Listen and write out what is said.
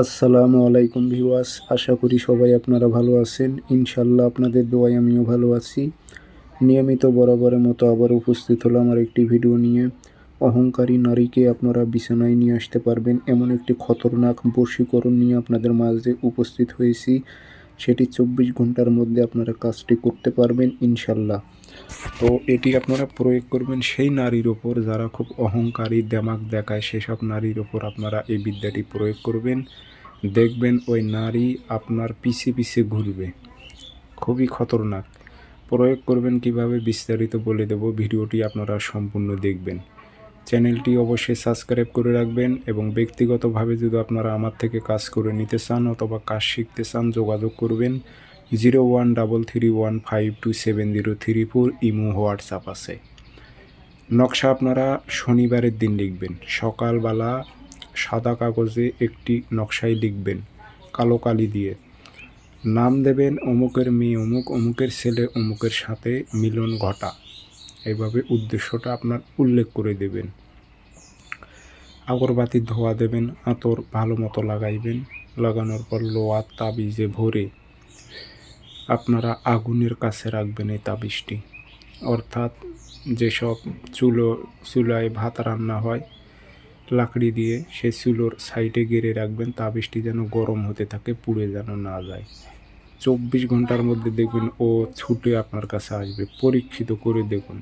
আসসালামু আলাইকুম ভিওয়াস আশা করি সবাই আপনারা ভালো আছেন। ইনশাল্লাহ আপনাদের দোয়ায় আমিও ভালো আছি। নিয়মিত বরাবরের মতো আবার উপস্থিত হলো আমার একটি ভিডিও নিয়ে। অহংকারী নারীকে আপনারা বিছানায় নিয়ে আসতে পারবেন। এমন একটি খতরনাক বশীকরণ নিয়ে আপনাদের মাঝে উপস্থিত হয়েছি। সেটি চব্বিশ ঘণ্টার মধ্যে আপনারা কাজটি করতে পারবেন ইনশাল্লাহ তো এটি আপনারা প্রয়োগ করবেন সেই নারীর ওপর, যারা খুব অহংকারী দেমাক দেখায়, সেসব নারীর ওপর আপনারা এই বিদ্যাটি প্রয়োগ করবেন। দেখবেন ওই নারী আপনার পিছে পিছে ঘুরবে। খুবই খতরনাক। প্রয়োগ করবেন কীভাবে বিস্তারিত বলে দেব, ভিডিওটি আপনারা সম্পূর্ণ দেখবেন। চ্যানেলটি অবশ্যই সাবস্ক্রাইব করে রাখবেন এবং ব্যক্তিগতভাবে যদি আপনারা আমার থেকে কাজ করে নিতে চান অথবা কাজ শিখতে চান, যোগাযোগ করবেন। Zero one double three one five two seven zero three four imo WhatsApp আছে। নকশা আপনারা শনিবারের দিন লিখবেন। সকালবেলা সাদা কাগজে একটি নকশায় লিখবেন, কালো কালি দিয়ে। নাম দেবেন অমুকের মেয়ে অমুক, অমুকের ছেলে অমুকের সাথে মিলন ঘটা। এইভাবে উদ্দেশ্যটা আপনার উল্লেখ করে দেবেন। আগরবাতি ধোয়া দেবেন, আতর ভালো মতো লাগাইবেন। লাগানোর পর লোয়ার তাবিজে ভরে আপনারা আগুনের কাছে রাখবেন এই তাবিজটি। অর্থাৎ যেসব চুলো, চুলায় ভাত রান্না হয়, লাকড়ি দিয়ে সে চুলোর সাইডে গেড়ে রাখবেন, তাবিজটি যেন গরম হতে থাকে, পুড়ে যেন না যায়। চব্বিশ ঘণ্টার মধ্যে দেখবেন ও ছুটে আপনার কাছে আসবে। পরীক্ষিত করে দেখুন।